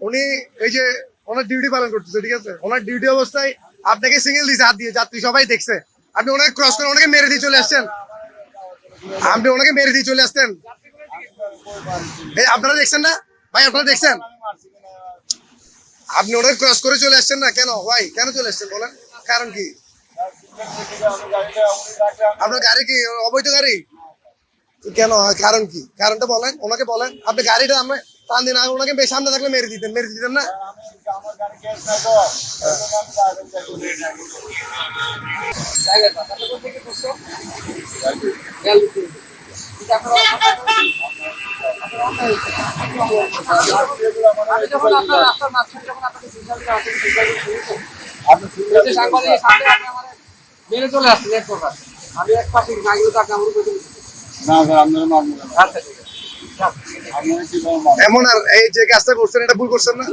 উনি এই যে ওনার ডিউটি পালন করতেছে, ঠিক আছে? ওনার ডিউটি অবস্থায় আপনাকে সিঙ্গেল দিয়েছে হাত দিয়ে, যাত্রী সবাই দেখছে। আপনি ওনাকে ক্রস করে ওনাকে মেরে দিয়ে চলে আসছেন। আপনি ওনাকে মেরে দিয়ে চলে আসতেন আপনারা দেখছেন না? ভাই, আপনারা দেখছেন? আপনি ওনাকে ক্রস করে চলে আসছেন না? কেন? ভাই কেন চলে আসছেন? বলেন। কারণ কি? আপনার গাড়ি কি? অবৈধ গাড়ি? কেন? কারণ কি? কারণটা বলেন। ওনাকে বলেন। আপনি গাড়িটা আমরা টান দিন আগে ওনাকে বেশ সামনে থাকলে মেরে দিতেন মেরে দিতেন না? মেরে চলে আসছেন এক প্রকার আমি এক পাশে না গেলে তাকে আমার উপরে। না স্যার আপনারা আচ্ছা ঠিক আছে। এমন আর এই যে কাজটা করছেন এটা ভুল করছেন না।